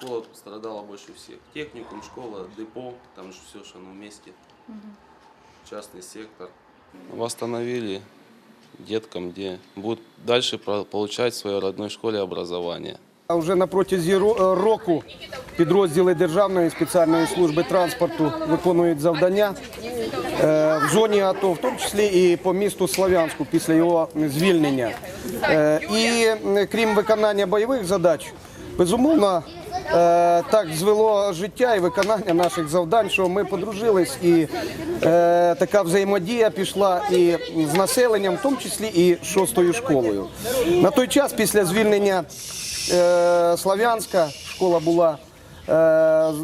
школа пострадала больше всех. Техникум, школа, депо, там же все, что оно вместе. Частный сектор. Восстановили деткам, где будут дальше получать в своей родной школе образование. А Вже на протязі е, року підрозділи Державної спеціальної служби транспорту виконують завдання е, в зоні АТО, в тому числі і по місту Слов'янську після його звільнення. Е, І крім виконання бойових задач, безумовно, е, так звело життя і виконання наших завдань, що ми подружились, і е, така взаємодія пішла і з населенням, в тому числі і шостою школою. На той час, після звільнення е, Слав'янська школа була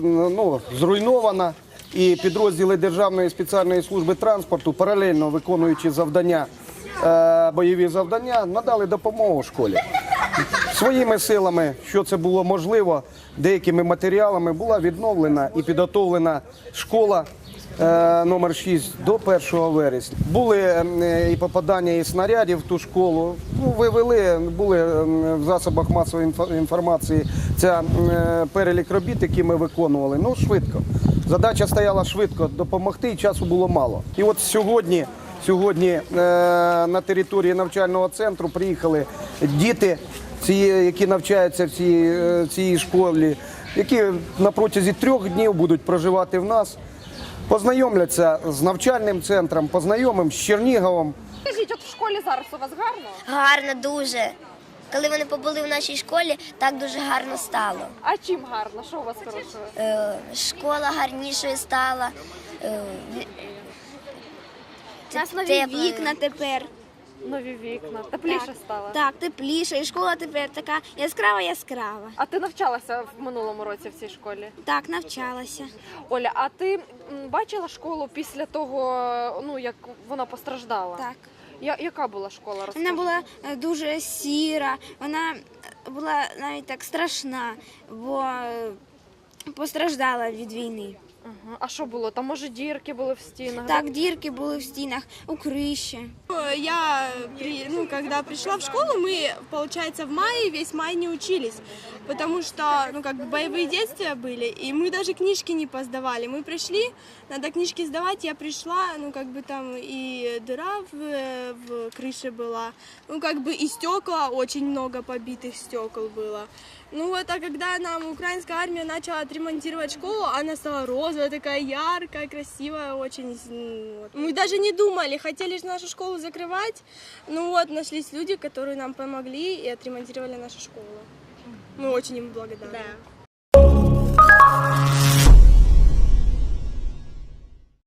ну, зруйнована, і підрозділи Державної спеціальної служби транспорту, паралельно виконуючи завдання, бойові завдання, надали допомогу школі. Своїми силами, що це було можливо, деякими матеріалами була відновлена і підготовлена школа е, номер 6 до 1 вересня. Були е, і попадання і снарядів в ту школу. Ну, вивели, були е, в засобах масової інфо- інформації ця перелік робіт, які ми виконували. Ну, швидко. Задача стояла швидко допомогти, і часу було мало. І от сьогодні. Сьогодні на території навчального центру приїхали діти, ці, які навчаються в цій, е, цій школі, які на протязі трьох днів будуть проживати в нас, познайомляться з навчальним центром, познайомим з Черніговом. Скажіть, от в школі зараз у вас гарно? Гарно дуже. Коли вони побули в нашій школі, так дуже гарно стало. А чим гарно? Що у вас хорошого? Е, школа гарнішою стала. Е, У нас нові теплою. вікна тепер. Нові вікна, тепліше стало. Так, тепліше. І школа тепер така яскрава яскрава. А ти навчалася в минулому році в цій школі? Так, навчалася. Оля, а ти м, бачила школу після того, ну як вона постраждала? Так. Я, яка була школа? Розкажи. Вона була е, дуже сіра, вона е, була навіть так страшна, бо е, постраждала від війни. Ага. А що було? Там може дірки були в стінах? Так, дірки були в стінах, у криші. Я, при, ну, когда пришла в школу, мы, получается, в мае, весь май не учились, потому что, ну, как бы боевые действия были, и мы даже книжки не поздавали. Мы пришли, надо книжки сдавать, я пришла, ну, как бы там и дыра в, в крыше была, ну, как бы и стекла, очень много побитых стекол было. Ну, вот, а когда нам украинская армия начала отремонтировать школу, она стала розовая, такая яркая, красивая, очень. м, вот. Мы даже не думали, хотели же нашу школу закрывать. Ну вот, нашлись люди, которые нам помогли и отремонтировали нашу школу. Мы очень им благодарны.